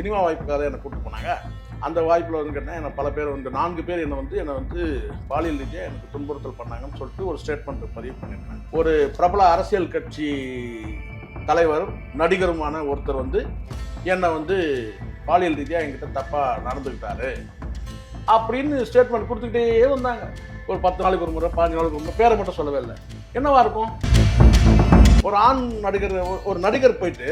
Cinema வாய்ப்புக்காக என்னை கூப்பிட்டு போனாங்க. அந்த வாய்ப்பில் வந்து கேட்டால் என்னை பல பேர் வந்து நான்கு பேர் என்னை வந்து என்னை வந்து பாலியல் ரீதியாக எனக்கு துன்புறுத்தல் பண்ணாங்கன்னு சொல்லிட்டு ஒரு ஸ்டேட்மெண்ட் பதிவு பண்ணியிருக்காங்க ஒரு பிரபல அரசியல் கட்சி தலைவர் நடிகருமான ஒருத்தர் வந்து என்னை வந்து பாலியல் ரீதியாக என்கிட்ட தப்பாக நடந்துக்கிட்டாரு அப்படின்னு ஸ்டேட்மெண்ட் கொடுத்துக்கிட்டே வந்தாங்க. ஒரு பத்து நாளைக்கு ஒரு முறை பாஞ்சு நாளைக்கு ஒரு முறை பேரை மட்டும் சொல்லவே இல்லை. என்னவா இருக்கும்? ஒரு ஆண் நடிகர் ஒரு நடிகர் போயிட்டு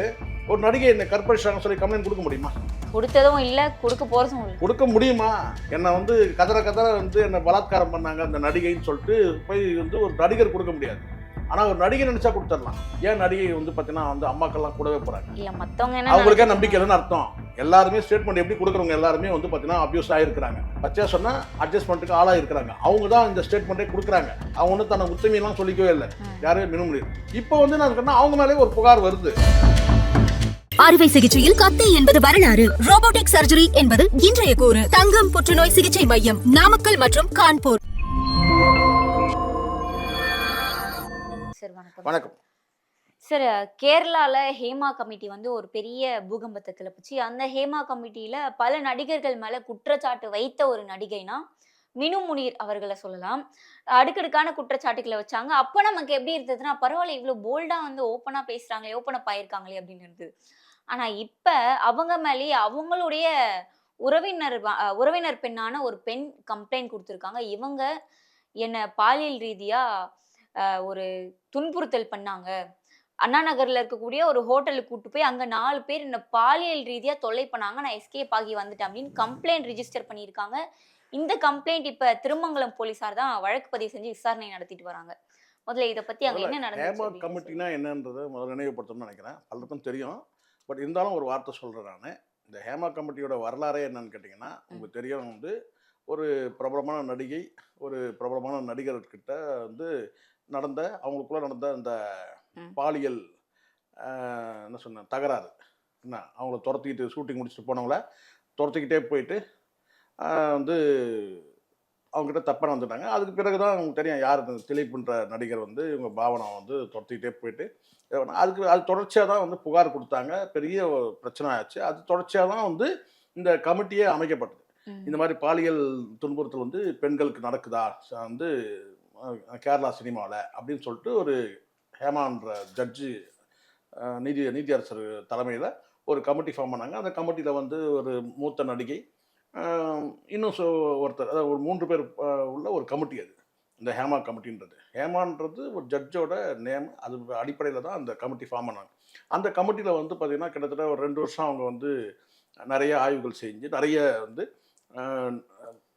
ஒரு நடிகை என்னை கற்பழிச்சாங்கன்னு சொல்லி கம்ப்ளைண்ட் கொடுக்க முடியுமா? கொடுத்ததும் இல்ல கொடுக்க போறதும் இல்ல. கொடுக்க முடியுமா? என்னை வந்து கதற கதற வந்து என்னை பலாத்காரம் பண்ணாங்க அந்த நடிகைன்னு சொல்லிட்டு போய் வந்து ஒரு நடிகர் கொடுக்க முடியாது. ஆனால் ஒரு நடிகை நினைச்சா கொடுத்துடலாம். ஏன் நடிகை வந்து பார்த்தீங்கன்னா வந்து அம்மாக்கள்லாம் கூடவே போகிறாங்க இல்ல மத்தவங்க என்ன அவங்களுக்கே நினைச்சிட்டு நம்பிக்கை இல்லைன்னு அர்த்தம். எல்லாருமே ஸ்டேட்மெண்ட் எப்படி கொடுக்குறவங்க எல்லாருமே வந்து பார்த்தீங்கன்னா அபியூஸ் ஆகிருக்கிறாங்க பச்சையா சொன்னால் அட்ஜஸ்ட்மெண்ட்டுக்கு ஆளாக இருக்கிறாங்க அவங்க தான் இந்த ஸ்டேட்மெண்ட்டே கொடுக்குறாங்க. அவங்க ஒன்றும் தன்னை உத்தமையெல்லாம் சொல்லிக்கவே இல்லை. ம். யாரையும் மின முடியும் இப்போ வந்து நான் சொன்னா அவங்க மேலே ஒரு புகார் வருது. அறுவை சிகிச்சையில் கத்தை என்பது வரலாறு. ரோபோட்டிக் சர்ஜரி என்பது இன்றைய கூறு. தங்கம் புற்றுநோய் சிகிச்சை மையம் நாமக்கல் மற்றும் கான்பூர். வணக்கம். சார் கேரளால ஹேமா கமிட்டி வந்து ஒரு பெரிய பூகம்பத்தை கிளப்பிச்சு அந்த ஹேமா கமிட்டியில பல நடிகர்கள் மேல குற்றச்சாட்டு வைத்த ஒரு நடிகைனா மினு முனீர் அவர்களை சொல்லலாம். அடுக்கடுக்கான குற்றச்சாட்டுகளை வச்சாங்க. அப்போ நமக்கு எப்படி இருந்ததுன்னா பரவாயில்ல இவ்வளோ போல்டா வந்து ஓப்பனா பேசுறாங்களே ஓப்பனா ஆயிருக்காங்களே அப்படின்னு இருந்தது. ஆனா இப்ப அவங்க மேலேயே அவங்களுடைய உறவினர் உறவினர் பெண்ணான ஒரு பெண் கம்ப்ளைண்ட் கொடுத்துருக்காங்க. இவங்க என்ன பாலியல் ரீதியா அஹ், ஒரு துன்புறுத்தல் பண்ணாங்க. அண்ணா நகர்ல இருக்கக்கூடிய ஒரு ஹோட்டலுக்கு கூட்டு போய் அங்க நாலு பேர் என்ன பாலியல் ரீதியா தொல்லை பண்ணாங்க. நான் எஸ்கேப் ஆகி வந்துட்டேன் அப்படின்னு கம்ப்ளைண்ட் ரிஜிஸ்டர் பண்ணியிருக்காங்க. இந்த கம்ப்ளைண்ட் இப்ப திருமங்கலம் போலீசார் தான் வழக்கு பதிவு செஞ்சு விசாரணை நடத்திட்டு வராங்க. முதல்ல இத பத்தி அங்க என்ன அப்படின்னு கமிட்டினா என்னன்றதை முதல்ல நினைவுபடுத்தணும்னு நினைக்கிறேன். பலருக்கும் தெரியும். பட் இருந்தாலும் ஒரு வார்த்தை சொல்கிறேன் நான். இந்த ஹேமா கமிட்டியோட வரலாறே என்னன்னு கேட்டிங்கன்னா உங்களுக்கு தெரியும் வந்து ஒரு பிரபலமான நடிகை ஒரு பிரபலமான நடிகர்கிட்ட வந்து நடந்த அவங்களுக்குள்ள நடந்த அந்த. பாலியல் என்ன சொன்ன தகராறு. என்ன அவங்கள துரத்திக்கிட்டு ஷூட்டிங் முடிச்சுட்டு போனவங்கள துரத்திக்கிட்டே போயிட்டு வந்து அவங்ககிட்ட தப்பாக வந்துட்டாங்க அதுக்கு பிறகு தான் அவங்களுக்கு தெரியும் யார் இந்த திலீப்ன்ற நடிகர் வந்து இவங்க பாவனா வந்து துரத்திக்கிட்டே போயிட்டு அதுக்கு அது தொடர்ச்சியாக தான் வந்து புகார் கொடுத்தாங்க. பெரிய பிரச்சனை ஆச்சு. அது தொடர்ச்சியாக தான் வந்து இந்த கமிட்டியே அமைக்கப்பட்டது. இந்த மாதிரி பாலியல் துன்புறுத்தல் வந்து பெண்களுக்கு நடக்குதா? ச- வந்து கேரளா சினிமாவில் அப்படின்னு சொல்லிட்டு ஒரு ஹேமான்ற ஜட்ஜு நீதி நீதியரசர் தலைமையில் ஒரு கமிட்டி ஃபார்ம் பண்ணாங்க. அந்த கமிட்டியில் வந்து ஒரு மூத்த நடிகை இன்னும் சொ ஒருத்தர் அதாவது ஒரு மூன்று பேர் உள்ள ஒரு கமிட்டி அது. இந்த ஹேமா கமிட்டின்றது. ஹேமான்றது ஒரு ஜட்ஜோட நேம் அது அடிப்படையில் தான் அந்த கமிட்டி ஃபார்ம் பண்ணாங்க. அந்த கமிட்டியில் வந்து பார்த்திங்கன்னா கிட்டத்தட்ட ஒரு ரெண்டு வருஷம் அவங்க வந்து நிறைய ஆய்வுகள் செஞ்சு நிறைய வந்து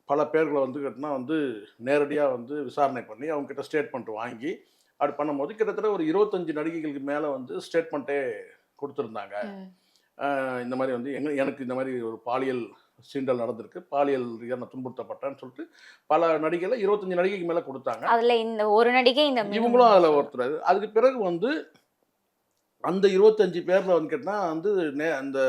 பல பேர்களை வந்து கேட்டினா வந்து நேரடியாக வந்து விசாரணை பண்ணி அவங்க கிட்ட ஸ்டேட்மெண்ட் வாங்கி அப்படி பண்ணும்போது கிட்டத்தட்ட ஒரு இருபத்தஞ்சு நடிகைகளுக்கு மேலே வந்து ஸ்டேட்மெண்ட்டே கொடுத்துருந்தாங்க. இந்த மாதிரி வந்து எங்க எனக்கு இந்த மாதிரி ஒரு பாலியல் சீண்டல் நடந்திருக்கு. பாலியல் ரீதியா நான் துன்புறுத்தப்பட்டேன்னு சொல்லிட்டு பல நடிகைகளை இருபத்தஞ்சு நடிகைக்கு மேலே கொடுத்தாங்க. அதுல இந்த ஒரு நடிகை இந்த இவங்களும் அதில். ஒருத்தர். அதுக்கு பிறகு வந்து அந்த இருபத்தஞ்சு பேரில் வந்து கேட்டால் வந்து நே அந்த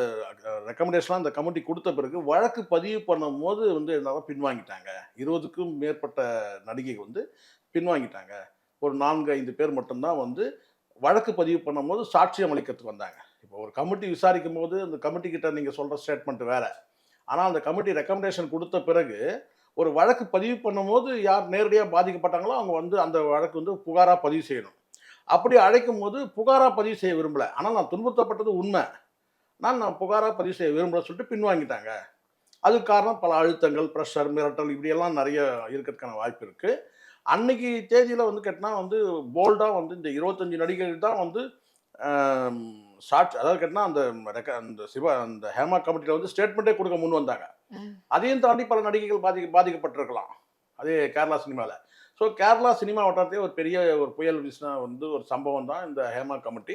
ரெக்கமெண்டேஷன்லாம் அந்த கமிட்டி கொடுத்த பிறகு வழக்கு பதிவு பண்ணும் போது வந்து எல்லாம் பின்வாங்கிட்டாங்க. இருபதுக்கும் மேற்பட்ட நடிகை வந்து பின்வாங்கிட்டாங்க. ஒரு நான்கு ஐந்து பேர் மட்டும்தான் வந்து வழக்கு பதிவு பண்ணும்போது சாட்சியம் அளிக்கிறதுக்கு வந்தாங்க. இப்போ ஒரு கமிட்டி விசாரிக்கும் போது அந்த கமிட்டி கிட்ட நீங்கள் சொல்கிற ஸ்டேட்மெண்ட் வேற. ஆனால் அந்த கமிட்டி ரெக்கமெண்டேஷன் கொடுத்த பிறகு ஒரு வழக்கு பதிவு பண்ணும்போது யார் நேரடியாக பாதிக்கப்பட்டாங்களோ அவங்க வந்து அந்த வழக்கு வந்து புகாராக பதிவு செய்யணும். அப்படி அழைக்கும் போது புகாராக பதிவு செய்ய விரும்பலை. ஆனால் நான் துன்புறுத்தப்பட்டது உண்மை. நான் நான் புகாராக பதிவு செய்ய விரும்பலை சொல்லிட்டு பின்வாங்கிட்டாங்க. அதுக்கு காரணம் பல அழுத்தங்கள் ப்ரெஷர் மிரட்டல் இப்படியெல்லாம் நிறைய இருக்கிறதுக்கான வாய்ப்பு இருக்குது அன்னைக்கு தேதியில் வந்து கேட்டினா வந்து போல்டாக வந்து இந்த இருபத்தஞ்சு நடிகர்கள் தான் வந்து சாட்சி அதாவது கேட்டினா அந்த ரெக்க- அந்த சிவா அந்த ஹேமா கமிட்டியில் வந்து ஸ்டேட்மெண்ட்டே கொடுக்க முன் வந்தாங்க. அதையும் தாண்டி பல நடிகைகள் பாதிக்க பாதிக்கப்பட்டிருக்கலாம். அதே கேரளா சினிமாவில் ஸோ கேரளா சினிமா வட்டாரத்தையே ஒரு பெரிய ஒரு புயல் வீசின வந்து ஒரு சம்பவம் தான் இந்த ஹேமா கமிட்டி.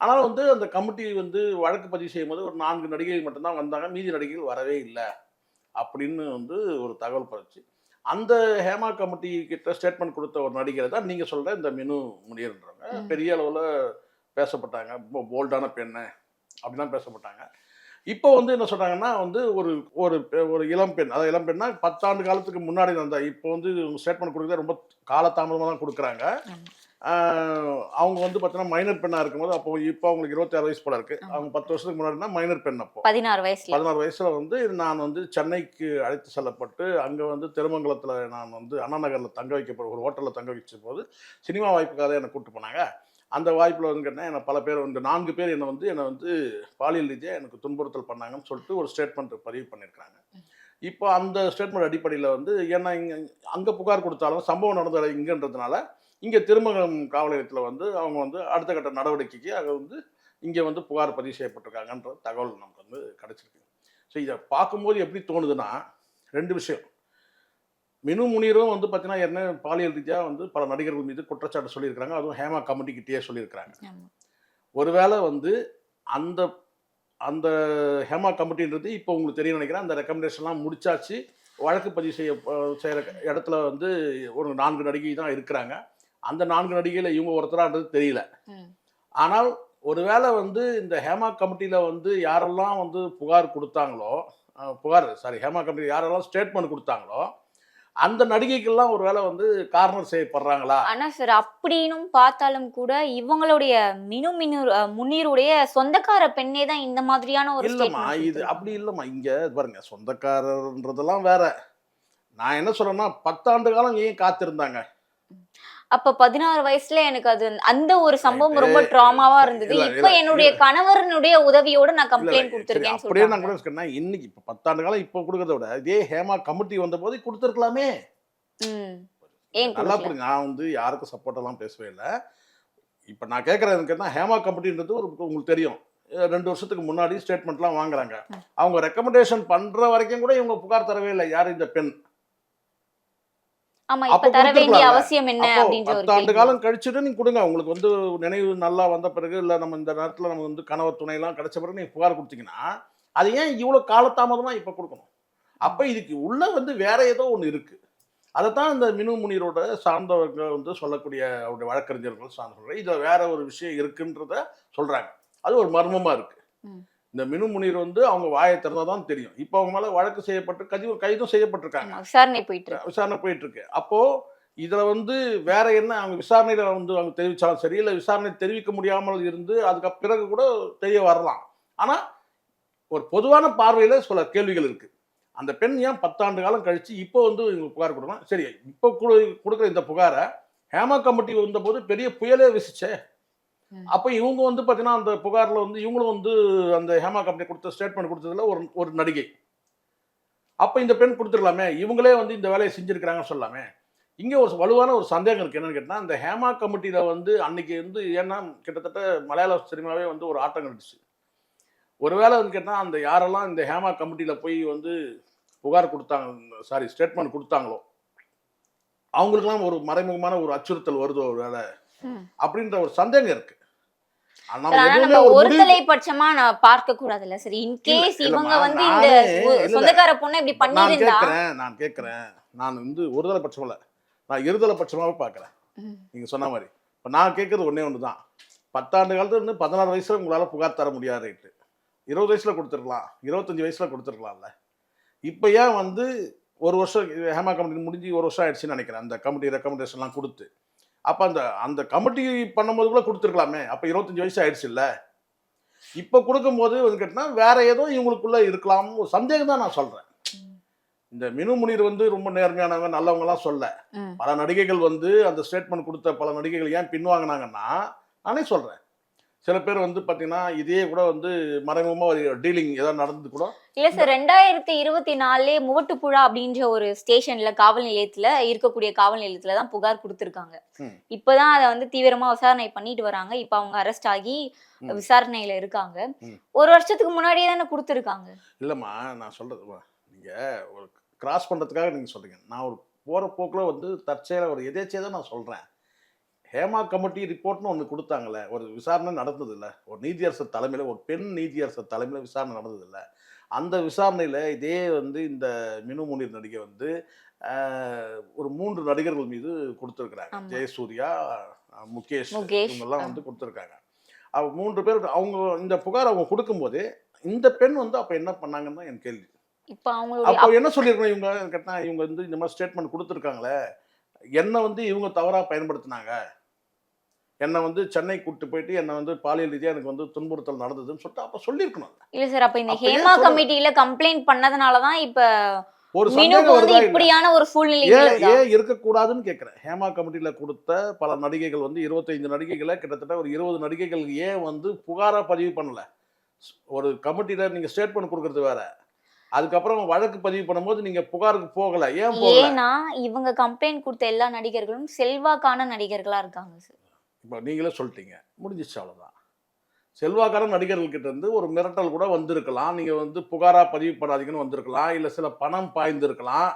ஆனால் வந்து அந்த கமிட்டி வந்து வழக்கு பதிவு செய்யும்போது ஒரு நான்கு நடிகைகள் மட்டும்தான் வந்தாங்க. மீதி நடிகைகள் வரவே இல்லை அப்படின்னு வந்து ஒரு தகவல் பறிச்சு அந்த ஹேமா கமிட்டி கிட்ட ஸ்டேட்மெண்ட் கொடுத்த ஒரு நடிகரை தான் நீங்கள் சொல்கிற இந்த மினு முனியர்ன்றவங்க. பெரிய அளவில் பேசப்பட்டாங்க. ரொம்ப போல்டான பெண்ணு அப்படிலாம் பேசப்பட்டாங்க. இப்போ வந்து என்ன சொல்றாங்கன்னா வந்து ஒரு ஒரு ஒரு இளம் பெண் அதாவது இளம் பெண்ணா பத்தாண்டு காலத்துக்கு முன்னாடி வந்த இப்போ வந்து ஸ்டேட்மெண்ட் கொடுக்குறது ரொம்ப காலதாமதமாக தான் கொடுக்குறாங்க. அவங்க வந்து பார்த்தீங்கன்னா மைனர் பெண்ணாக இருக்கும்போது அப்போ இப்போ அவங்களுக்கு இருபத்தாறு வயசு போல இருக்கு. ஆமா. அவங்க பத்து வருஷத்துக்கு முன்னாடினா மைனர் பெண் அப்போ. பதினாறு வயசுல. பதினாறு வயசுல வந்து நான் வந்து சென்னைக்கு அழைத்து செல்லப்பட்டு அங்கே வந்து திருமங்கலத்தில் நான் வந்து அண்ணா நகரில் தங்க வைக்கப்பட்ட ஒரு ஹோட்டலில் தங்க வச்ச போது சினிமா வாய்ப்புக்காக என்னை கூப்பிட்டு போனாங்க. அந்த வாய்ப்பில் வந்து கேட்டால் என்னை பல பேர் வந்து நான்கு பேர் என்னை வந்து என்னை வந்து பாலியல் ரீதியாக எனக்கு துன்புறுத்தல் பண்ணாங்கன்னு சொல்லிட்டு ஒரு ஸ்டேட்மெண்ட் பதிவு பண்ணியிருக்காங்க இப்போ அந்த ஸ்டேட்மெண்ட் அடிப்படையில் வந்து ஏன்னா இங்கே அங்கே புகார் கொடுத்தாலும் சம்பவம் நடந்த இங்கன்றதுனால இங்கே திருமங்கலம் காவல் நிலையத்தில் வந்து அவங்க வந்து அடுத்த கட்ட நடவடிக்கைக்கு அங்கே வந்து இங்கே வந்து புகார் பதிவு செய்யப்பட்டிருக்காங்கன்ற தகவல் நமக்கு வந்து கிடச்சிருக்கு. ஸோ இதை பார்க்கும்போது எப்படி தோணுதுன்னா ரெண்டு விஷயம். மினு முனீரும் வந்து பார்த்தீங்கன்னா என்ன பாலியல் ரீதியாக வந்து பல நடிகர்கள் மீது குற்றச்சாட்டு சொல்லியிருக்கிறாங்க. அதுவும் ஹேமா கமிட்டிக்கிட்டேயே சொல்லியிருக்கிறாங்க. ஒருவேளை வந்து அந்த அந்த ஹேமா கமிட்டின்றது இப்போ உங்களுக்கு தெரியும் நினைக்கிறேன். அந்த ரெக்கமெண்டேஷன்லாம் முடிச்சாச்சு. வழக்கு பதிவு செய்ய செய்கிற இடத்துல வந்து ஒரு நான்கு நடிகை தான் இருக்கிறாங்க. அந்த நான்கு நடிகையில் இவங்க ஒருத்தரான்றது தெரியல. ஆனால் ஒருவேளை வந்து இந்த ஹேமா கமிட்டியில் வந்து யாரெல்லாம் வந்து புகார் கொடுத்தாங்களோ புகார் சாரி ஹேமா கமிட்டி யாரெல்லாம் ஸ்டேட்மெண்ட் கொடுத்தாங்களோ அந்த நடிகைக்கெல்லாம் ஒருவேளை வந்து கார்னர் செய்யப்படுறாங்களா? ஆனா சார் அப்படின்னும் பார்த்தாலும் கூட இவங்களுடைய மினு மினு முன்னீருடைய சொந்தக்கார பெண்ணே தான் இந்த மாதிரியான ஒரு இல்லம்மா இது. அப்படி இல்லம்மா. இங்க பாருங்க சொந்தக்காரர்ன்றதெல்லாம் வேற. நான் என்ன சொல்றேன்னா பத்தாண்டு காலம் ஏன் காத்திருந்தாங்க? அப்ப பதினாறு வயசுல எனக்கு அது அந்த ஒரு சம்பவம். ரொம்ப ட்ராமாவா இருந்தது. இப்ப என்னுடைய. கணவரனுடைய உதவியோட நான் கம்ப்ளைண்ட் கொடுத்திருக்கேன்னு அப்படியே நான் கூட சொன்னேன் இன்னைக்கு இப்ப பத்தாண்டு காலம் இப்ப கொடுக்கறத விட இதே ஹேமா கமிட்டி வந்த போது கொடுத்துருக்கலாமே. நல்லா? புரிஞ்சு நான் வந்து யாருக்கும் சப்போர்ட் எல்லாம் பேசவே இல்லை. இப்போ நான் கேட்குறது எனக்கு ஹேமா கமிட்டின்றது ஒரு உங்களுக்கு தெரியும். ரெண்டு வருஷத்துக்கு முன்னாடி ஸ்டேட்மெண்ட்லாம் வாங்குறாங்க. அவங்க ரெக்கமெண்டேஷன் பண்ற வரைக்கும் கூட இவங்க புகார் தரவே இல்லை. யார் இந்த பெண்? ஆமா இப்ப தர வேண்டிய. அவசியம் என்ன அப்போ அப்படின்ற ஒரு கேள்வி. காலம் கழிச்சுட்டு நீங்க கொடுங்க. உங்களுக்கு வந்து நினைவு நல்லா வந்த பிறகு இல்லை நம்ம இந்த நேரத்தில் நம்ம வந்து கணவர் துணையெல்லாம் கிடைச்ச பிறகு நீங்க புகார் கொடுத்தீங்கன்னா அது ஏன் இவ்வளோ காலதாமதமா இப்போ கொடுக்கணும்? அப்போ இதுக்கு உள்ள வந்து வேற ஏதோ ஒன்று இருக்கு. அதைத்தான் இந்த மினு முனீரோட சார்ந்தவங்க வந்து சொல்லக்கூடிய அவருடைய வழக்கறிஞர்கள் சார்ந்தவர்கள் இதில் வேற ஒரு விஷயம் இருக்குன்றத சொல்றாங்க. அது ஒரு மர்மமா இருக்கு. இந்த மினு முனீர் வந்து அவங்க வாயை திறந்தாதான் தான் தெரியும். இப்போ அவங்க மேல வழக்கு செய்யப்பட்டு கதி கைதும் செய்யப்பட்டிருக்காங்க. விசாரணை போயிட்டு விசாரணை போயிட்டு இருக்கு. அப்போ இதுல வந்து வேற என்ன அவங்க விசாரணையில வந்து அவங்க தெரிவிச்சாலும் சரி இல்லை விசாரணை தெரிவிக்க முடியாமல் இருந்து அதுக்கு பிறகு கூட தெரிய வரலாம். ஆனா ஒரு பொதுவான பார்வையில சில கேள்விகள் இருக்கு. அந்த பெண் ஏன் பத்தாண்டு காலம் கழிச்சு இப்போ வந்து இவங்க புகார் கொடுக்கலாம் சரி இப்போ கொடு- கொடுக்குற இந்த புகாரை ஹேமா கமிட்டி வந்தபோது பெரிய புயலே விசிச்சே. அப்போ இவங்க வந்து பார்த்தீங்கன்னா அந்த புகாரில் வந்து இவங்களும் வந்து அந்த ஹேமா கம்பெனி கொடுத்த ஸ்டேட்மெண்ட் கொடுத்ததுல ஒரு ஒரு நடிகை. அப்போ இந்த பெண் கொடுத்துருக்கலாமே இவங்களே வந்து இந்த வேலையை செஞ்சுருக்கிறாங்கன்னு சொல்லலாமே இங்கே ஒரு வலுவான ஒரு சந்தேகம் இருக்குது என்னன்னு கேட்டால் இந்த ஹேமா கமிட்டியில் வந்து அன்னைக்கு வந்து ஏன்னா கிட்டத்தட்ட மலையாள சினிமாவே வந்து ஒரு ஆட்டம் கண்டுச்சு. ஒருவேளை வந்து கேட்டால் அந்த யாரெல்லாம் இந்த ஹேமா கமிட்டியில் போய் வந்து புகார் கொடுத்தாங்க சாரி ஸ்டேட்மெண்ட் கொடுத்தாங்களோ அவங்களுக்கெல்லாம் ஒரு மறைமுகமான ஒரு அச்சுறுத்தல் வருதோ ஒரு வேலை. அப்படின்ற ஒரு சந்தேகம் இருக்கு. ஆனா சார், ஆனா எதுவுமே நம்ம ஒரு ஒரு முடிவு- தலைப்பட்சமா நான் பார்க்க கூடாதுல்ல சரி இன்கேஸ் இல்ல, இவங்க இல்லம்மா, வந்து இந்த நானே-. சொந்தக்கார பொண்ணை இப்படி பண்ணிருந்தா வந்து ஒருதலை பட்சம் இல்ல. நான் இருதலை பட்சமாவே பார்க்கறேன் ம். நீங்க சொன்ன மாதிரி. இப்போ நான் கேட்கறது ஒண்ணே ஒன்று தான் பத்தாண்டு காலத்துல இருந்து பதினாறு வயசுல உங்களால புகார் தர முடியாது ரைட்டு இருபது வயசுல கொடுத்துருக்கலாம் இருபத்தஞ்சு வயசுல கொடுத்துருக்கலாம்ல இப்போ ஏன் வந்து ஒரு வருஷம் ஹேமா கமிட்டி முடிஞ்சு ஒரு வருஷம் ஆயிடுச்சுன்னு நினைக்கிறேன். அந்த கமிட்டி ரெக்கமெண்டேஷன்லாம் கொடுத்து. அப்போ அந்த அந்த கமிட்டி பண்ணும்போது கூட கொடுத்துருக்கலாமே. அப்போ இருபத்தஞ்சு வயசு ஆயிடுச்சு இல்ல இப்போ கொடுக்கும்போது வந்து கேட்டினா வேற ஏதோ இவங்களுக்குள்ள இருக்கலாம். சந்தேகம் தான் நான் சொல்றேன். இந்த மினு முனீர் வந்து ரொம்ப நேர்மையானவங்க நல்லவங்கலாம் சொல்ல. பல நடிகைகள் வந்து அந்த ஸ்டேட்மெண்ட் கொடுத்த பல நடிகைகள் ஏன் பின்வாங்கினாங்கன்னா நானே சொல்றேன். சில பேர் வந்து பார்த்தீங்கன்னா இதே கூட வந்து மறைமுகமாக ஒரு டீலிங் ஏதாவது நடந்தது கூட. இல்ல சார் ரெண்டாயிரத்தி இருபத்தி நாலுலே முவட்டுப்புழா அப்படின்ற ஒரு ஸ்டேஷன்ல காவல் நிலையத்துல இருக்கக்கூடிய காவல் நிலையத்துல தான் புகார் கொடுத்திருக்காங்க. ம். இப்பதான் அதை வந்து தீவிரமா விசாரணை பண்ணிட்டு வராங்க. இப்ப அவங்க அரெஸ்ட் ஆகி. விசாரணையில இருக்காங்க. ஒரு வருஷத்துக்கு முன்னாடியே தானே கொடுத்திருக்காங்க. இல்லைம்மா நான் சொல்றது நீங்கள் ஒரு கிராஸ் பண்ணுறதுக்காக நீங்கள் சொல்றீங்க. நான் ஒரு போகிற போக்கில் வந்து தற்செயலாக ஒரு எதேச்சியாக தான் நான் சொல்கிறேன் ஹேமா கமிட்டி ரிப்போர்ட்னு ஒன்று கொடுத்தாங்கல்ல ஒரு விசாரணை நடந்ததில்ல. ஒரு நீதியரசர் தலைமையில் ஒரு பெண் நீதியரசர் தலைமையில் விசாரணை நடந்ததில்ல. அந்த விசாரணையில் இதே வந்து இந்த மினு முனீர் நடிகை வந்து ஒரு மூன்று நடிகர்கள் மீது கொடுத்துருக்குறாங்க. ஜெயசூர்யா முகேஷ் இவங்கெல்லாம். வந்து கொடுத்துருக்காங்க. அவங்க மூன்று பேர் அவங்க இந்த புகார் அவங்க கொடுக்கும்போது இந்த பெண் வந்து அப்போ என்ன பண்ணாங்கன்னு தான் என் கேள்வி. அப்போ என்ன சொல்லியிருக்கணும் இவங்க? கேட்டா இவங்க வந்து இந்த மாதிரி ஸ்டேட்மெண்ட் கொடுத்துருக்காங்களே என்ன வந்து இவங்க தவறா பயன்படுத்தினாங்க. என்னை வந்து சென்னை கூட்டு போயிட்டு என்னை வந்து பாலியல் ரீதியாக எனக்கு வந்து துன்புறுத்தல் நடந்ததுன்னு சொல்லிட்டு அப்போ சொல்லியிருக்கணும். இல்ல சார் அப்ப இந்த ஹேமா கமிட்டில கம்ப்ளைண்ட் பண்ணதுனாலதான் இப்ப ஒரு இப்படியான ஒரு சூழ்நிலை ஏன் இருக்கக்கூடாதுன்னு கேட்குறேன் ஹேமா கமிட்டியில கொடுத்த பல நடிகைகள் வந்து இருபத்தைந்து நடிகைகளை கிட்டத்தட்ட ஒரு இருபது நடிகைகள் ஏன் வந்து புகாரா பதிவு பண்ணல? ஒரு கமிட்டியில நீங்க ஸ்டேட்மெண்ட் கொடுக்கறது வேற. அதுக்கப்புறம் வழக்கு பதிவு பண்ணும்போது நீங்க புகாருக்கு போகல. ஏன் போகல? ஏன்னா இவங்க கம்ப்ளைண்ட் கொடுத்த எல்லா நடிகர்களும் செல்வாக்கான நடிகர்களா இருக்காங்க சார் இப்போ நீங்களே சொல்லிட்டீங்க. முடிஞ்சிச்சு அவ்வளோதான் செல்வாக்கான நடிகர்கள் கிட்ட இருந்து ஒரு மிரட்டல் கூட வந்திருக்கலாம். நீங்க வந்து புகாரா பதிவு பண்ணாதீங்கன்னு வந்திருக்கலாம். இல்ல சில பணம் பாய்ந்திருக்கலாம்.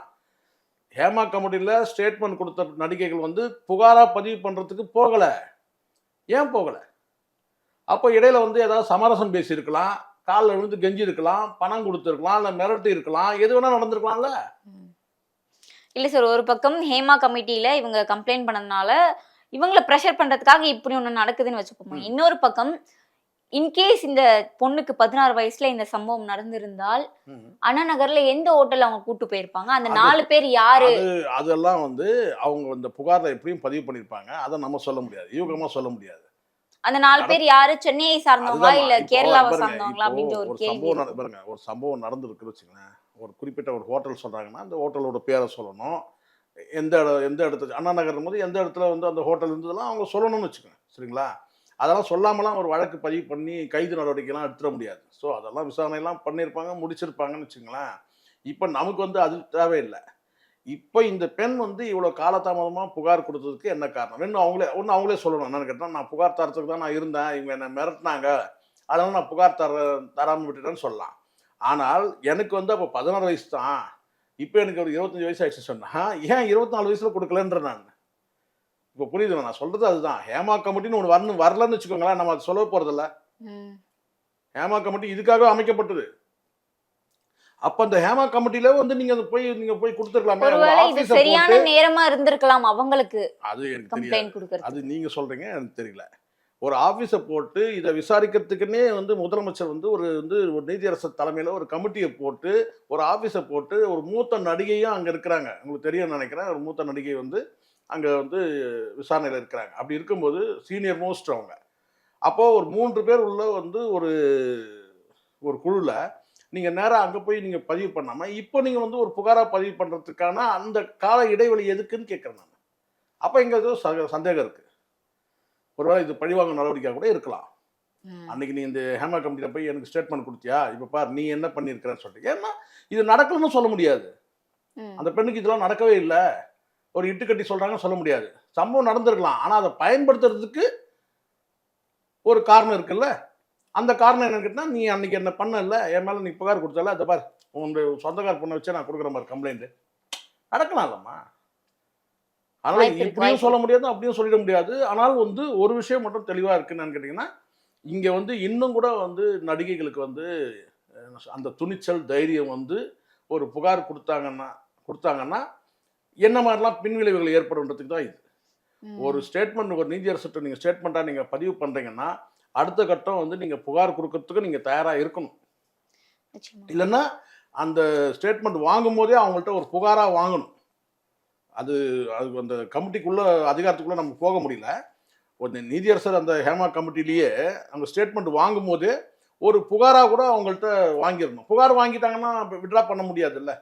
ஹேமா கமிட்டியில ஸ்டேட்மெண்ட் கொடுத்த நடிகைகள் வந்து புகாரா பதிவு பண்றதுக்கு போகல. ஏன் போகல? அப்போ இடையில வந்து ஏதாவது சமரசம் பேசியிருக்கலாம். காலில் விழுந்து கெஞ்சி இருக்கலாம் பணம் கொடுத்துருக்கலாம் இல்லை மிரட்டி இருக்கலாம் எது வேணா நடந்திருக்கலாம்ல? இல்ல சார் ஒரு பக்கம் ஹேமா கமிட்டியில இவங்க கம்ப்ளைண்ட் பண்ணதுனால இவங்களை ப்ரெஷர் பண்றதுக்காக இப்படி ஒண்ணு நடக்குதுன்னு வச்சுப்போம். இன்னொரு பக்கம் இன்கேஸ் இந்த பொண்ணுக்கு பதினாறு வயசுல இந்த சம்பவம் நடந்திருந்தால். அண்ணா நகர்ல எந்த ஹோட்டல் அவங்க கூட்டு போயிருப்பாங்க? அந்த நாலு பேர் யாரு? அது அதெல்லாம் வந்து அவங்க இந்த புகாரில் எப்படியும் பதிவு பண்ணியிருப்பாங்க அதை நம்ம சொல்ல முடியாது. யூகமாக சொல்ல முடியாது. அந்த நாலு பேர் யாரு? சென்னையை சார்ந்தவங்களா இல்ல கேரளாவை சார்ந்தவங்களா அப்படின்ற ஒரு கேள்வி. பாருங்க ஒரு சம்பவம் நடந்திருக்குன்னு வச்சுங்களேன் ஒரு குறிப்பிட்ட ஒரு ஹோட்டல் சொல்றாங்கன்னா அந்த ஹோட்டலோட பேரை சொல்லணும். எந்த இடம் எந்த இடத்துல அண்ணா நகர் போது எந்த இடத்துல வந்து அந்த ஹோட்டல் இருந்ததெல்லாம் அவங்க சொல்லணும்னு வச்சுக்கோங்க சரிங்களா? அதெல்லாம் சொல்லாமலாம் ஒரு வழக்கு பதிவு பண்ணி கைது நடவடிக்கைலாம் எடுத்துட முடியாது. ஸோ அதெல்லாம் விசாரணையெல்லாம் பண்ணியிருப்பாங்க முடிச்சிருப்பாங்கன்னு வச்சுங்களேன் இப்போ நமக்கு வந்து அது தேவையில்லை. இப்போ இந்த பெண் வந்து இவ்வளோ காலதாமதமாக புகார் கொடுத்ததுக்கு என்ன காரணம்? இன்னும் அவங்களே ஒன்று அவங்களே சொல்லணும். என்னன்னு கேட்டால் நான் புகார் தரத்துக்கு தான் நான் இருந்தேன். இவங்க என்னை மிரட்டினாங்க. அதனால நான் புகார் தர தராமல் விட்டுட்டேன்னு சொல்லலாம். ஆனால் எனக்கு வந்து அப்போ பதினாறு வயசு தான். இப்போ எனக்கு ஒரு இருபத்தஞ்சி வயசு ஆயிடுச்சு சொன்னா ஏன் இருபத்தி நாலு வயசுல கொடுக்கலன்ற நான்? இப்போ புரியுது நான் சொல்றது அதுதான். ஹேமா கமிட்டின்னு ஒன்று வரணும் வரலன்னு வச்சுக்கோங்களேன். நம்ம அது சொல்ல போறதில்ல. ம். ஹேமா கமிட்டி இதுக்காக அமைக்கப்பட்டது. அப்ப அந்த ஹேமா கமிட்டில வந்து நீங்க அது போய் நீங்க போய் கொடுத்துருக்கலாமே. ஒருவேளை இது சரியான நேரமா இருந்திருக்கலாம் அவங்களுக்கு அது எனக்கு கம்ப்ளைண்ட் கொடுக்கறது அது நீங்க சொல்றீங்க எனக்கு தெரியல. ஒரு ஆபீஸை போட்டு இதை விசாரிக்கிறதுக்குன்னே வந்து முதலமைச்சர் வந்து ஒரு வந்து ஒரு நீதியரசர் தலைமையில ஒரு கமிட்டியை போட்டு ஒரு ஆபீஸை போட்டு ஒரு மூத்த நடிகையும் அங்க இருக்கிறாங்க. உங்களுக்கு தெரியும் நினைக்கிறேன். ஒரு மூத்த நடிகை வந்து அங்க வந்து விசாரணையில இருக்கிறாங்க. அப்படி இருக்கும்போது சீனியர் மோஸ்ட் அவங்க. அப்போ ஒரு மூன்று பேர் உள்ள வந்து ஒரு ஒரு குழுல நீங்க நேரா அங்க போய் நீங்க பதிவு பண்ணாம இப்போ நீங்க வந்து ஒரு புகாரா பதிவு பண்றதுக்கான அந்த கால இடைவெளி எதுக்குன்னு கேட்கறேன் நான். அப்ப ச- சந்தேகம் இருக்கு. ஒருவேளை இது பழிவாங்க நடவடிக்கை கூட இருக்கலாம். அன்னைக்கு நீ இந்த ஹேமா கமிட்டியில் போய் எனக்கு ஸ்டேட்மெண்ட் கொடுத்தியா? இப்போ பார் நீ என்ன பண்ணியிருக்கிறன்னு சொல்லிட்டு. ஏன்னா இது நடக்கலன்னு சொல்ல முடியாது. அந்த பெண்ணுக்கு இதெல்லாம் நடக்கவே இல்லை. ஒரு இட்டு கட்டி சொல்றாங்கன்னு சொல்ல முடியாது. சம்பவம் நடந்திருக்கலாம். ஆனா அதை பயன்படுத்துறதுக்கு ஒரு காரணம் இருக்குல்ல? அந்த காரணம் என்னன்னு கேட்டா நீ அன்னைக்கு என்ன பண்ணல என் மேல நீ புகார் கொடுத்தல அதை பார் உன்னுடைய சொந்தக்கார பொண்ணை வச்சு நான் கொடுக்குற மாதிரி கம்ப்ளைண்ட் நடக்கலாம் இல்லம்மா அதனால இப்படியும் சொல்ல முடியாது அப்படியும் சொல்லிட முடியாது. ஆனால் வந்து ஒரு விஷயம் மட்டும் தெளிவா இருக்குன்னு கேட்டீங்கன்னா இங்க வந்து இன்னும் கூட வந்து நடிகைகளுக்கு வந்து அந்த துணிச்சல் தைரியம் வந்து ஒரு புகார் கொடுத்தாங்கன்னா கொடுத்தாங்கன்னா என்ன மாதிரிலாம் பின்விளைவுகள் ஏற்படுன்றதுக்கு தான் இது. ஒரு ஸ்டேட்மெண்ட் ஒரு நீதியரசர்கிட்ட நீங்கள் ஸ்டேட்மெண்ட்டாக நீங்கள் பதிவு பண்ணுறீங்கன்னா அடுத்த கட்டம் வந்து நீங்கள் புகார் கொடுக்கறதுக்கு நீங்கள் தயாராக இருக்கணும். இல்லைன்னா அந்த ஸ்டேட்மெண்ட் வாங்கும் போதே அவங்கள்ட்ட ஒரு புகாராக வாங்கணும். அது அது அந்த கமிட்டிக்குள்ள அதிகாரத்துக்குள்ள நம்ம போக முடியல. ஒரு நீதியரசர் அந்த ஹேமா கமிட்டிலேயே அந்த ஸ்டேட்மெண்ட் வாங்கும் போதே ஒரு புகாராக கூட அவங்கள்ட்ட வாங்கிடணும். புகார் வாங்கிட்டாங்கன்னா விட்ரா பண்ண முடியாதுல்ல.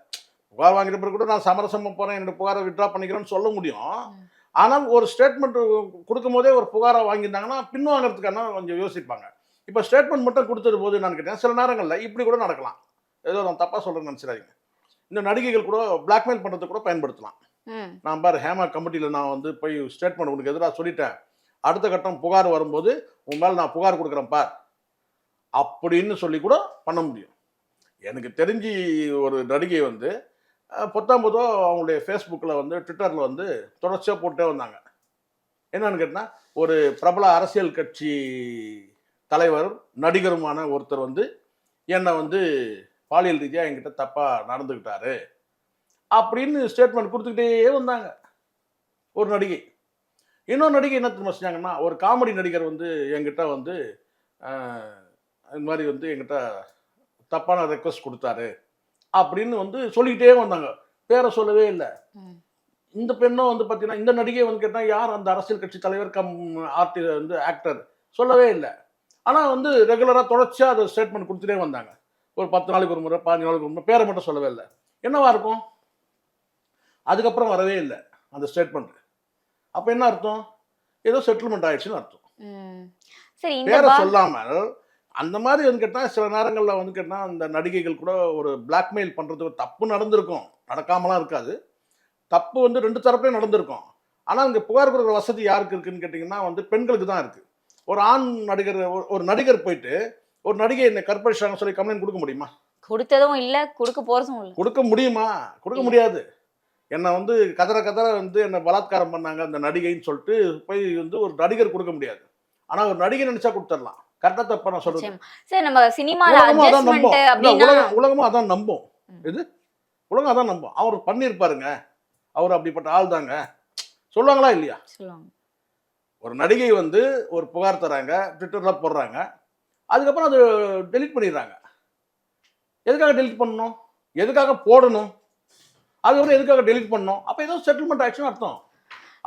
புகார் வாங்கிட்ட பிறகு கூட நான் சமரசமாக போகிறேன் என்னோட புகாரை விட்ரா பண்ணிக்கிறேன்னு சொல்ல முடியும். ஆனால் ஒரு ஸ்டேட்மெண்ட் கொடுக்கும் போதே ஒரு புகாரை வாங்கியிருந்தாங்கன்னா பின் வாங்குறதுக்கான கொஞ்சம் யோசிப்பாங்க. இப்போ ஸ்டேட்மெண்ட் மட்டும் கொடுத்தது போது நான் கேட்டேன் சில நேரங்களில் இப்படி கூட நடக்கலாம். ஏதோ நான் தப்பாக சொல்கிறேன்னு நினச்சிடாதீங்க. இந்த நடிகைகள் கூட பிளாக்மெயில் பண்ணுறதுக்கு கூட பயன்படுத்தலாம். நான் பாரு ஹேமா கமிட்டியில் நான் வந்து போய் ஸ்டேட்மெண்ட் உனக்கு எதிராக சொல்லிட்டேன். அடுத்த கட்டம் புகார் வரும்போது உன் மேலே நான் புகார் கொடுக்குறேன் பார். அப்படின்னு சொல்லி கூட பண்ண முடியும். எனக்கு தெரிஞ்சு ஒரு நடிகை வந்து பொத்தாம் பொதோ அவங்களுடைய ஃபேஸ்புக்கில் வந்து ட்விட்டரில் வந்து தொடர்ச்சியாக போட்டே வந்தாங்க. என்னன்னு கேட்டால் ஒரு பிரபல அரசியல் கட்சி தலைவர் நடிகருமான ஒருத்தர் வந்து என்னை வந்து பாலியல் ரீதியாக என்கிட்ட தப்பாக நடந்துக்கிட்டாரு. அப்படின்னு ஸ்டேட்மெண்ட் கொடுத்துக்கிட்டே வந்தாங்க. ஒரு நடிகை. இன்னொரு நடிகை என்ன தெரியுமா செஞ்சாங்கன்னா ஒரு காமெடி நடிகர் வந்து என்கிட்ட வந்து இந்த மாதிரி வந்து என்கிட்ட தப்பான ரெக்வஸ்ட் கொடுத்தாரு. அப்படின்னு வந்து சொல்லிக்கிட்டே வந்தாங்க. பேரை சொல்லவே இல்லை. இந்த பெண்ணும் வந்து பார்த்தீங்கன்னா இந்த நடிகை வந்து கேட்டால் யார் அந்த அரசியல் கட்சி தலைவர் கம் ஆர்டி வந்து ஆக்டர் சொல்லவே இல்லை. ஆனால் வந்து ரெகுலராக தொடர்ச்சியாக அதை ஸ்டேட்மெண்ட் கொடுத்துட்டே வந்தாங்க. ஒரு பத்து நாளைக்கு ஒரு முறை பாஞ்சு நாளைக்கு ஒரு முறை பேரை மட்டும் சொல்லவே இல்லை. என்னவா இருக்கும்? அதுக்கப்புறம் வரவே இல்லை அந்த ஸ்டேட்மெண்ட் அப்போ என்ன அர்த்தம்? ஏதோ செட்டில்மெண்ட் ஆயிடுச்சுன்னு அர்த்தம். பேரை சொல்லாமல் அந்த மாதிரி வந்து கேட்டால் சில நேரங்களில் வந்து கேட்டால் அந்த நடிகைகள் கூட ஒரு பிளாக்மெயில் பண்ணுறதுக்கு தப்பு நடந்திருக்கும். நடக்காமலாம் இருக்காது. தப்பு வந்து ரெண்டு தரப்புலையும் நடந்திருக்கும். ஆனால் இங்கே புகார் கொடுக்குற வசதி யாருக்கு இருக்குன்னு கேட்டிங்கன்னா வந்து பெண்களுக்கு தான் இருக்குது ஒரு ஆண் நடிகர் ஒரு- ஒரு நடிகர் போயிட்டு ஒரு நடிகை என்னை கற்பழிச்சாங்கன்னு சொல்லி கம்ப்ளைண்ட் கொடுக்க முடியுமா? கொடுத்ததும் இல்ல கொடுக்க போறதும் இல்ல. கொடுக்க முடியுமா? கொடுக்க முடியாது. என்னை வந்து கதற கதற வந்து என்னை பலாத்காரம் பண்ணாங்க அந்த நடிகைன்னு சொல்லிட்டு போய் வந்து ஒரு நடிகர் கொடுக்க முடியாது. ஆனால் ஒரு நடிகை நினைச்சா கொடுத்துடலாம். கரெக்டாக தப்பா நான் நிச்சயமா. சரி நம்ம சினிமால அப்படின்னா உலகம் உலகமும் அதான் நம்பும். இது? உலகம் அதான் நம்பும். அவர் பண்ணியிருப்பாருங்க. அவர் அப்படிப்பட்ட ஆள் தாங்க சொல்லுவாங்களா இல்லையா? ஒரு நடிகை வந்து ஒரு புகார் தராங்க ட்விட்டர்ல போடுறாங்க. அதுக்கப்புறம் அது டெலீட் பண்ணிடுறாங்க. எதுக்காக டெலீட் பண்ணணும்? எதுக்காக போடணும்? அதுக்கப்புறம் எதுக்காக டெலீட் பண்ணணும்? அப்போ ஏதோ செட்டில்மெண்ட் ஆக்ஷன் அர்த்தம்.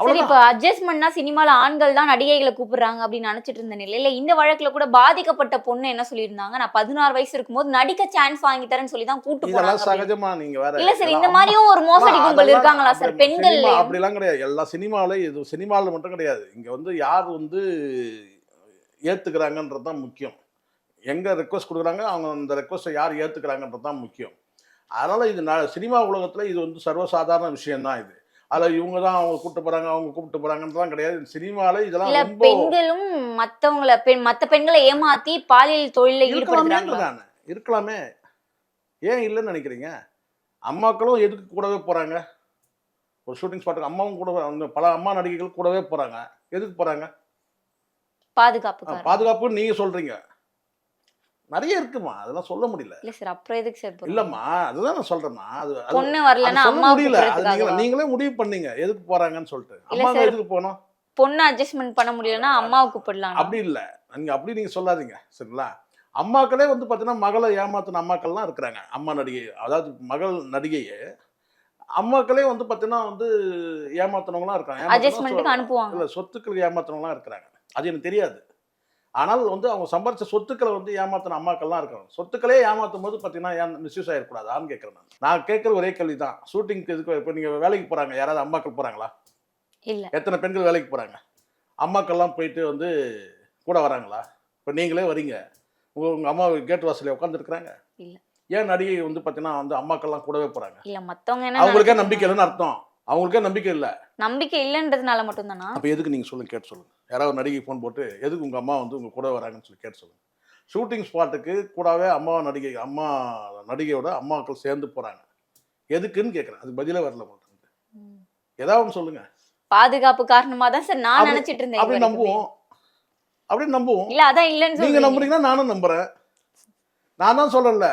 சரி இப்ப அட்ஜஸ்ட்மெண்ட்னா சினிமால ஆண்கள் தான் நடிகைகளை கூப்பிடுறாங்க அப்படின்னு நினைச்சிட்டு இருந்த நிலையில இந்த வழக்குல கூட பாதிக்கப்பட்ட பொண்ணு என்ன சொல்லியிருந்தாங்க? நான் பதினாறு வயசு இருக்கும்போது நடிக்க சான்ஸ் வாங்கி தரேன்னு சொல்லி தான் கூட்டு அப்படின்னு. சகஜமா நீங்க வேற இல்ல சார் இந்த மாதிரியும் ஒரு மோசடி கும்பல் இருக்காங்களா சார்? பெண்கள் அப்படிலாம் கிடையாது. எல்லா சினிமாவிலும் இது சினிமாவில் மட்டும் கிடையாது. இங்க வந்து யார் வந்து ஏத்துக்கிறாங்கன்றது தான் முக்கியம். எங்க ரெக்வஸ்ட் கொடுக்குறாங்க அவங்க அந்த ரெக்வஸ்ட்டை யார் ஏத்துக்கிறாங்கன்றது தான் முக்கியம். அதனால இது ந- சினிமா உலகத்துல இது வந்து சர்வசாதாரண விஷயம் தான் இது. அதில் இவங்க தான் அவங்க கூப்பிட்டு போறாங்க அவங்க கூப்பிட்டு போறாங்கன்றதுலாம் கிடையாது. சினிமாவில் இதெல்லாம் பெண்களும் மத்தவங்கள பெண் மத்த பெண்களை ஏமாத்தி பாலியல் தொழில இருக்கலாமே ஈடுபடுத்துறாங்க நான் இருக்கலாமே. ஏன் இல்லைன்னு நினைக்கிறீங்க? அம்மாக்களும் எதுக்கு கூடவே போறாங்க? ஒரு ஷூட்டிங் ஸ்பாட்டுக்கு அம்மாவும் கூட பல அம்மா நடிகைகள் கூடவே போறாங்க. எதுக்கு போறாங்க? பாதுகாப்பு பாதுகாப்புன்னு நீங்க சொல்றீங்க. நிறைய இருக்குமா? அதெல்லாம் சொல்ல முடியல. இல்ல சார் அப்புறம் எதுக்கு சார்? இல்லம்மா அதுதான் நான் சொல்றேன்னா அது பொண்ணு சொல்ல அம்மா முடியல. அது நீங்க கூப்பிடுறதுக்காகவா? நீங்களே முடிவு பண்ணீங்க. எதுக்கு போறாங்கன்னு சொல்லிட்டு. அம்மா. எதுக்கு போகணும்? பொண்ணு அட்ஜஸ்ட்மெண்ட் பண்ண முடியலன்னா அம்மாவை கூப்பிடலாம் அப்படி இல்லை. நீங்க அப்படி நீங்க சொல்லாதீங்க. சரிங்களா? அம்மாக்களே வந்து பார்த்தீங்கன்னா மகளை ஏமாத்தின அம்மாக்கள்லாம் இருக்கிறாங்க. அம்மா நடிகை அதாவது மகள் நடிகையே அம்மாக்களே வந்து பார்த்தீங்கன்னா வந்து ஏமாத்தினவங்களாம் இருக்காங்க. அட்ஜஸ்ட்மெண்ட்டுக்கு அனுப்புவாங்க. இல்ல சொத்துக்கள் ஏமாத்தினவங்களாம் இருக்கிறாங்க. அது எனக்கு தெரியாது. ஆனால் வந்து அவங்க சம்பாரிச்ச சொத்துக்களை வந்து ஏமாத்தின அம்மாக்கள்லாம் இருக்காங்க. சொத்துக்களே ஏமாத்தும் போது பார்த்தீங்கன்னா ஏன் மிஸ்யூஸ் ஆகிடக்கூடாதான்னு கேட்குறேன் நான். நான் கேட்குற ஒரே கேள்வி தான் ஷூட்டிங்க்கு இதுக்கு இப்போ நீங்கள் வேலைக்கு போகிறாங்க யாராவது அம்மாக்கள் போகிறாங்களா இல்ல. எத்தனை பெண்கள் வேலைக்கு போகிறாங்க அம்மாக்கள்லாம் போயிட்டு வந்து கூட வராங்களா? இப்போ நீங்களே வரீங்க. உங்கள் உங்கள் அம்மா கேட் வாசலில் உட்காந்துருக்குறாங்க இல்ல. ஏன் நடிகை வந்து பார்த்தீங்கன்னா வந்து அம்மாக்கள்லாம் கூடவே போகிறாங்க இல்ல என்ன அவங்களுக்கே நம்பிக்கை இல்லைன்னு அர்த்தம். அவங்களுக்கே நம்பிக்கை இல்லை. நம்பிக்கை இல்லைன்றதுனால மட்டும்தானா? அப்போ எதுக்கு நீங்கள் சொல்லுங்க கேட்டு சொல்லுங்க. யாராவது நடிகை ஃபோன் போட்டு எதுக்கு உங்கள் அம்மா வந்து உங்கள் கூட வராங்கன்னு சொல்லி கேட்டு சொல்லுங்க. ஷூட்டிங் ஸ்பாட்டுக்கு கூடவே அம்மா நடிகை அம்மா நடிகையோட அம்மாக்கள் சேர்ந்து போகிறாங்க எதுக்குன்னு கேட்குறேன் அது பதிலே வரல மாட்டேங்குது. ஏதாவது ஒன்று சொல்லுங்க. பாதுகாப்பு காரணமா தான் சார் நான் நினைச்சிட்டு இருந்தேன் அப்படி. நம்புவோம். அப்படி நம்புவோம். இல்ல அதான் இல்லைன்னு நீங்க சொல்றீங்க. நம்புறீங்கன்னா நானும் நம்புறேன். நான் தான் சொல்லல.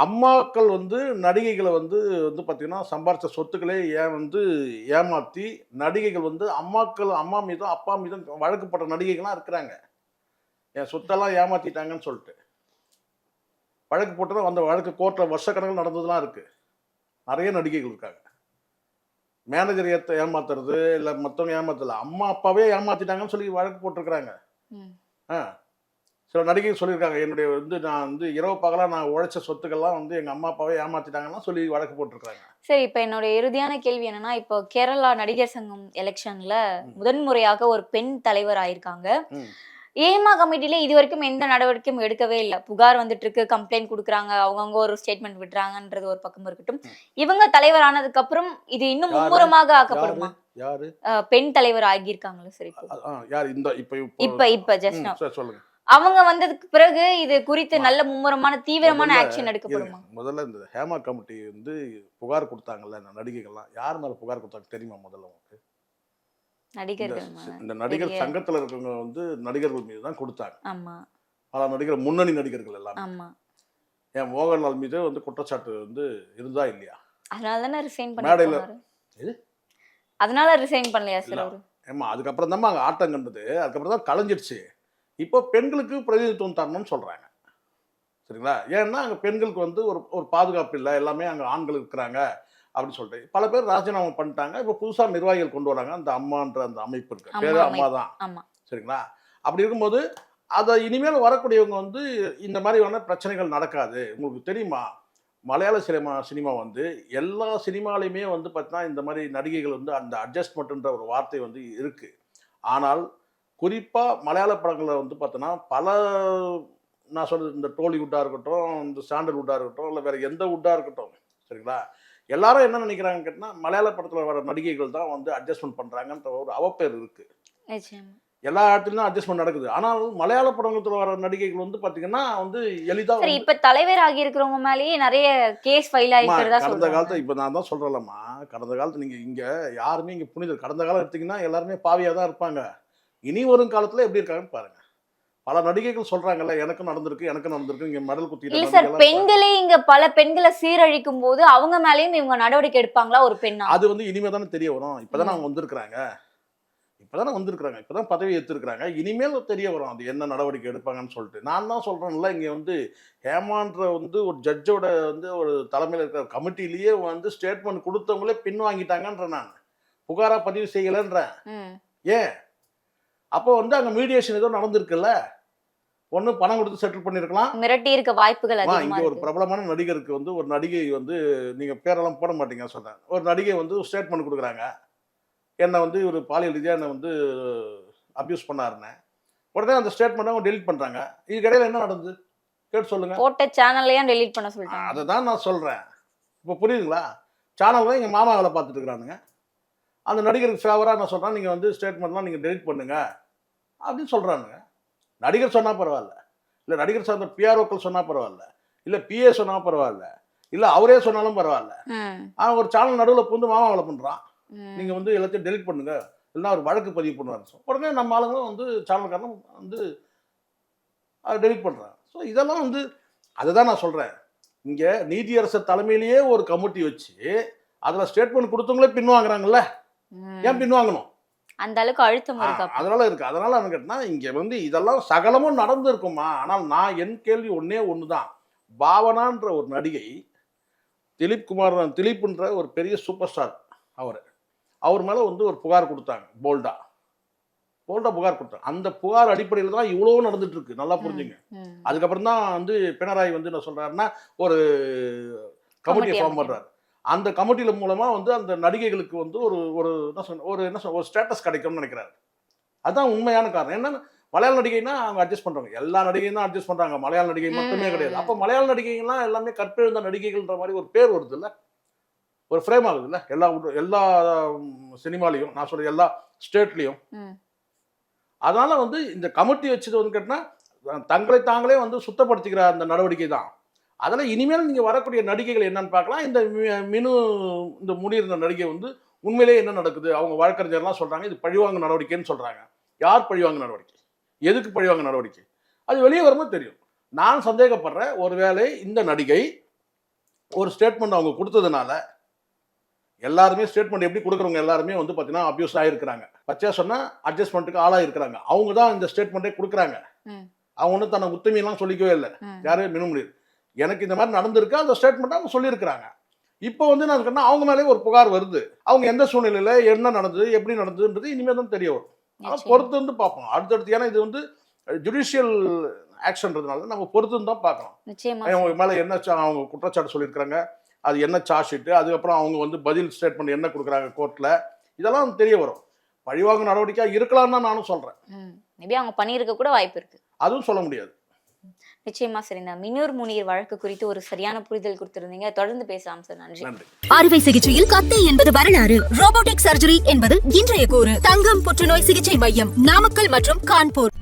அம்மாக்கள் வந்து நடிகைகளை வந்து வந்து பார்த்தீங்கன்னா சம்பாரிச்ச சொத்துக்களே ஏன் வந்து ஏமாத்தி நடிகைகள் வந்து அம்மாக்கள் அம்மா மீதும் அப்பா மீதும் வழக்குப்பட்ட நடிகைகள்லாம் இருக்கிறாங்க. என் சொத்தெல்லாம் ஏமாத்திட்டாங்கன்னு சொல்லிட்டு. வழக்கு போட்டு அந்த வழக்கு கோர்ட்டில் வருஷக்கணக்கில் நடந்ததுலாம் இருக்கு. நிறைய நடிகைகள் இருக்காங்க. மேனேஜர் ஏத்த ஏமாத்துறது இல்லை மற்றவங்க ஏமாத்தல அம்மா அப்பாவே ஏமாத்திட்டாங்கன்னு சொல்லி வழக்கு போட்டிருக்கிறாங்க. ஆ. சில நடிகைகள் சொல்லியிருக்காங்க என்னுடைய வந்து நான் வந்து இரவு பகலாக நான் உழைச்ச சொத்துக்கள்லாம் வந்து எங்கள் அம்மா அப்பாவே ஏமாத்திட்டாங்கன்னா சொல்லி வழக்கு போட்டிருக்காங்க சரி இப்ப என்னோட இறுதியான கேள்வி என்னன்னா இப்போ கேரளா நடிகர் சங்கம் எலெக்ஷன்ல முதன்முறையாக ஒரு பெண் தலைவர் ஆயிருக்காங்க. ஏமா கமிட்டில இது வரைக்கும் எந்த நடவடிக்கையும் எடுக்கவே இல்லை. புகார் வந்துட்டு இருக்கு கம்ப்ளைண்ட் கொடுக்குறாங்க அவங்கவுங்க ஒரு ஸ்டேட்மெண்ட் விடுறாங்கன்றது ஒரு பக்கம் இருக்கட்டும். இவங்க தலைவர் ஆனதுக்கு அப்புறம் இது இன்னும்? மும்முரமாக ஆக்கப்படுமா? பெண் தலைவர் ஆகியிருக்காங்களா சரி இப்போ? ஆ, யார்? இந்த இப்போ இப்ப. இப்ப ஜஸ்ட் சொல்லுங்க. அவங்க வந்ததுக்கு பிறகு இது குறித்து நல்ல மும்முரமான தீவிரமான ஆக்ஷன் எடுக்கப்படுமா. முதல்ல இந்த ஹேமா கமிட்டி வந்து புகார் கொடுத்தாங்கல்ல இந்த நடிகைகள்லாம். யார் மேலே புகார் கொடுத்தாங்க தெரியுமா முதல்ல உங்களுக்கு நடிகர்கள். இந்த நடிகர் சங்கத்தில் இருக்கவங்க வந்து நடிகர்கள் மீது தான் கொடுத்தாங்க. ஆமா. பல நடிகர் முன்னணி நடிகர்கள் எல்லாம். ஆமா. என் மோகன்லால் மீது வந்து குற்றச்சாட்டு வந்து இருந்தா இல்லையா? அதனால தானே ரிசைன் மேடையில- பண்ணி எது? அதனால ரிசைன் பண்ணலையா. சார் ஏமா அதுக்கப்புறம் தான் அங்கே ஆட்டம் கண்டது. அதுக்கப்புறம் தான் கலைஞ்சிடுச்சு. இப்போ பெண்களுக்கு பிரதிநிதித்துவம் தரணும்னு சொல்கிறாங்க சரிங்களா? ஏன்னா அங்கே பெண்களுக்கு வந்து ஒரு ஒரு பாதுகாப்பு இல்லை. எல்லாமே அங்கே ஆண்கள் இருக்கிறாங்க அப்படின்னு சொல்லிட்டு. பல பேர் ராஜினாமா பண்ணிட்டாங்க. இப்போ புதுசாக நிர்வாகிகள் கொண்டு வராங்க. அந்த அம்மான்ற அந்த அமைப்பு இருக்கு. அம்மா பேரு அம்மா. தான் சரிங்களா? அப்படி இருக்கும்போது அதை இனிமேல் வரக்கூடியவங்க வந்து இந்த மாதிரியான பிரச்சனைகள் நடக்காது. உங்களுக்கு தெரியுமா? மலையாள சினிமா சினிமா வந்து எல்லா சினிமாலையுமே வந்து பார்த்தீங்கன்னா இந்த மாதிரி நடிகைகள் வந்து அந்த அட்ஜஸ்ட்மெண்ட்ன்ற ஒரு வார்த்தை வந்து இருக்கு. ஆனால் குறிப்பாக மலையாள படங்களில் வந்து பார்த்தோன்னா பல நான் சொல்றது இந்த டோலிவுட்டாக இருக்கட்டும் இந்த சாண்டல்வுட்டாக இருக்கட்டும் இல்லை வேற எந்த வுட்டாக இருக்கட்டும் சரிங்களா? எல்லாரும் என்ன நினைக்கிறாங்கன்னு கேட்டால் மலையாள படத்தில் வர நடிகைகள் தான் வந்து அட்ஜஸ்ட்மெண்ட் பண்ணுறாங்கன்ற ஒரு அவப்பேர் இருக்கு. நிச்சயமா. எல்லா இடத்துலையும் அட்ஜஸ்ட்மெண்ட் நடக்குது. ஆனால் மலையாள படத்தில் வர நடிகைகள் வந்து பார்த்தீங்கன்னா வந்து எளிதாக சரி இப்ப தலைவர் ஆகி இருக்கிறவங்க மேலேயே நிறைய கேஸ் ஃபைல் ஆகிக்கிறதா கடந்த காலத்தை இப்போ நான் தான் சொல்கிறேன்லம்மா கடந்த காலத்து நீங்கள் இங்கே யாருமே இங்கே புனிதர் கடந்த காலம் எடுத்தீங்கன்னா எல்லாருமே பாவியாக தான் இருப்பாங்க. இனி வரும் காலத்தில் எப்படி இருக்காங்கன்னு பாருங்க. பல நடிகைகள் சொல்றாங்கல்ல எனக்கும் நடந்திருக்கு எனக்கும் நடந்திருக்கு இங்கே மெடல் இல்ல குத்திட்டு சார் பெண்களே இங்க பல பெண்களை சீரழிக்கும் போது அவங்க மேலயும் இவங்க நடவடிக்கை எடுப்பாங்களா ஒரு பெண்ணா? அது வந்து இனிமே தானே தெரிய வரும். இப்போதானே. அவங்க வந்திருக்கிறாங்க. இப்போதானே வந்திருக்கிறாங்க. இப்போதான் பதவி ஏற்றிருக்கிறாங்க இனிமேல் தெரிய வரும் அது என்ன நடவடிக்கை எடுப்பாங்கன்னு சொல்லிட்டு. நான் தான் சொல்கிறேன்ல இங்கே வந்து ஹேமான்ற வந்து ஒரு ஜட்ஜோட வந்து ஒரு தலைமையில் இருக்கிற கமிட்டிலேயே வந்து ஸ்டேட்மெண்ட் கொடுத்தவங்களே பின் வாங்கிட்டாங்கன்ற நான். புகாராக பதிவு செய்யலைன்றேன். ஏன்? அப்போ வந்து அங்கே மீடியேஷன் ஏதோ நடந்திருக்குல்ல? ஒன்று பணம் கொடுத்து செட்டில் பண்ணியிருக்கலாம் மிரட்டி இருக்க வாய்ப்புகள் இங்க ஒரு பிரபலமான நடிகருக்கு வந்து ஒரு நடிகை வந்து நீங்க பேரெல்லாம் போட மாட்டீங்க சொல்றேன். ஒரு நடிகை வந்து ஸ்டேட்மெண்ட் கொடுக்குறாங்க. என்னை வந்து ஒரு பாலியல் ரீதியா என்னை வந்து அப்யூஸ் பண்ணாருன்னு. உடனே அந்த ஸ்டேட்மெண்ட் அவங்க டெலிட் பண்றாங்க. இதுக்கு இடையில என்ன நடந்தது? கேட்டு சொல்லுங்க. போட்ட சேனல்லையும் டெலீட் பண்ண சொல்லிட்டாங்க? அதை தான் நான் சொல்றேன். இப்போ புரியுதுங்களா? சேனல் எங்க மாமா வேலை பார்த்துட்டு இருக்கிறானுங்க. அந்த நடிகருக்கு ஃபேவராக நான் சொல்றேன்? நீங்க வந்து ஸ்டேட்மெண்ட்லாம் நீங்க டெலிட் பண்ணுங்க. அப்படின்னு சொல்றானுங்க. நடிகர் சொன்னா பரவாயில்ல. இல்ல நடிகர் சார்ந்த பிஆர்ஓக்கள் சொன்னா பரவாயில்ல. இல்ல பிஏ சொன்னா பரவாயில்ல. இல்ல அவரே சொன்னாலும் பரவாயில்ல. அவன் ஒரு சேனல் நடுவில் புந்து மாமா வேலை பண்றான். ம். நீங்க வந்து எல்லாத்தையும் டெலிட் பண்ணுங்க. இல்லைன்னா ஒரு வழக்கு பதிவு பண்ணுவார். உடனே நம்ம ஆளுங்களும் வந்து சேனல்காரனும் வந்து அதை டெலிட் பண்றாங்க. ஸோ இதெல்லாம் வந்து அதை தான் நான் சொல்றேன். இங்க நீதியரசர் தலைமையிலேயே ஒரு கமிட்டி வச்சு அதுல ஸ்டேட்மெண்ட் கொடுத்தவங்களே பின்வாங்குறாங்கல்ல ஏன் பின்வாங்கணும் அந்த அளவுக்கு அழுத்தம் இருக்கு. அதனால இருக்கு. அதனால கேட்டா இங்க வந்து இதெல்லாம் சகலமும் நடந்திருக்குமா ஆனால் நான் என் கேள்வி ஒண்ணே ஒண்ணுதான். பாவனான்ற ஒரு நடிகை திலீப் குமார் திலீப்ன்ற ஒரு பெரிய சூப்பர் ஸ்டார் அவர். அவர் மேல வந்து ஒரு புகார் கொடுத்தாங்க போல்டா. போல்டா புகார் கொடுத்தாங்க. அந்த புகார் அடிப்படையில் தான் இவ்வளவு நடந்துட்டு இருக்கு நல்லா புரிஞ்சுங்க. அதுக்கப்புறம் தான் வந்து பினராயி வந்து என்ன சொல்றாருன்னா ஒரு கமிட்டியை ஃபார்ம். பண்றாரு. அந்த கமிட்டியில மூலமா வந்து அந்த நடிகைகளுக்கு வந்து ஒரு ஒரு என்ன சொல்ல ஒரு என்ன சொல்ல ஒரு ஸ்டேட்டஸ் கிடைக்கும்னு நினைக்கிறாரு. அதான் உண்மையான காரணம். என்னன்னா மலையாள நடிகைனா அவங்க அட்ஜஸ்ட் பண்றாங்க எல்லா நடிகையும் தான் அட்ஜஸ்ட் பண்றாங்க. மலையாள நடிகை மட்டுமே. கிடையாது. அப்ப மலையாள நடிகைகள்லாம் எல்லாமே கற்பிழந்த நடிகைகள்ன்ற மாதிரி ஒரு பேர் வருது இல்ல ஒரு ஃப்ரேம் ஆகுது இல்ல எல்லா எல்லா சினிமாலையும் நான் சொல்ற எல்லா ஸ்டேட்லயும். அதனால வந்து இந்த கமிட்டி வச்சது வந்து கேட்டினா தங்களை தாங்களே வந்து சுத்தப்படுத்திக்கிற அந்த நடவடிக்கை தான் அதில் இனிமேல் நீங்கள் வரக்கூடிய நடிகைகள் என்னன்னு பார்க்கலாம். இந்த மி- மினு இந்த முடியிருந்த நடிகை வந்து உண்மையிலேயே என்ன நடக்குது? அவங்க வழக்கறிஞர்லாம் சொல்கிறாங்க இது பழிவாங்க நடவடிக்கைன்னு சொல்கிறாங்க யார் பழிவாங்க நடவடிக்கை? எதுக்கு பழிவாங்க நடவடிக்கை? அது வெளியே வரும்போது தெரியும். நான் சந்தேகப்படுறேன் ஒருவேளை இந்த நடிகை ஒரு ஸ்டேட்மெண்ட் அவங்க கொடுத்ததுனால எல்லாருமே ஸ்டேட்மெண்ட் எப்படி கொடுக்குறவங்க எல்லாருமே வந்து பார்த்தீங்கன்னா அபியூஸ் ஆகிருக்கிறாங்க பச்சையா சொன்னால் அட்ஜஸ்ட்மெண்ட்டுக்கு ஆளாயிருக்கிறாங்க அவங்க தான் இந்த ஸ்டேட்மெண்ட்டே கொடுக்குறாங்க. அவங்க ஒன்றும் தன்னை உத்தமியெல்லாம் சொல்லிக்கவே இல்லை. ம். யாரு? மினுமுடியும் எனக்கு இந்த மாதிரி நடந்திருக்கு அந்த ஸ்டேட்மெண்ட் அவங்க சொல்லியிருக்கிறாங்க. இப்போ வந்து நான் சொன்னா அவங்க மேலே ஒரு புகார் வருது. அவங்க எந்த சூழ்நிலையில என்ன நடந்தது எப்படி நடந்ததுன்றது இனிமேல் தான் தெரிய வரும். ஆனால். பொறுத்து வந்து பார்ப்போம். அடுத்தடுத்து ஏன்னா இது வந்து ஜுடிஷியல் ஆக்ஷன்றதுனால நம்ம பொறுத்து தான் நிச்சயமா. அவங்க மேலே என்ன அவங்க குற்றச்சாட்டு சொல்லியிருக்கிறாங்க அது என்ன சார்ஜ் ஷீட்டு அதுக்கப்புறம் அவங்க வந்து பதில் ஸ்டேட்மெண்ட் என்ன கொடுக்குறாங்க கோர்ட்டில் இதெல்லாம் தெரிய வரும். பழிவாங்கும் நடவடிக்கையாக இருக்கலாம்னு தான் நானும் சொல்கிறேன் மேபி அவங்க பண்ணியிருக்க கூட வாய்ப்பு இருக்கு. அதுவும் சொல்ல முடியாது. நிச்சயமா சரி. இந்த மினூர் முனீர் வழக்கு குறித்து ஒரு சரியான புரிதல் கொடுத்திருந்தீங்க. தொடர்ந்து பேசலாம் சார். நன்றி. நன்றி. அறுவை சிகிச்சையில் கத்தை என்பது வரலாறு. ரோபோட்டிக் சர்ஜரி என்பது இன்றைய கூறு. தங்கம் புற்றுநோய் சிகிச்சை மையம் நாமக்கல் மற்றும் கான்பூர்.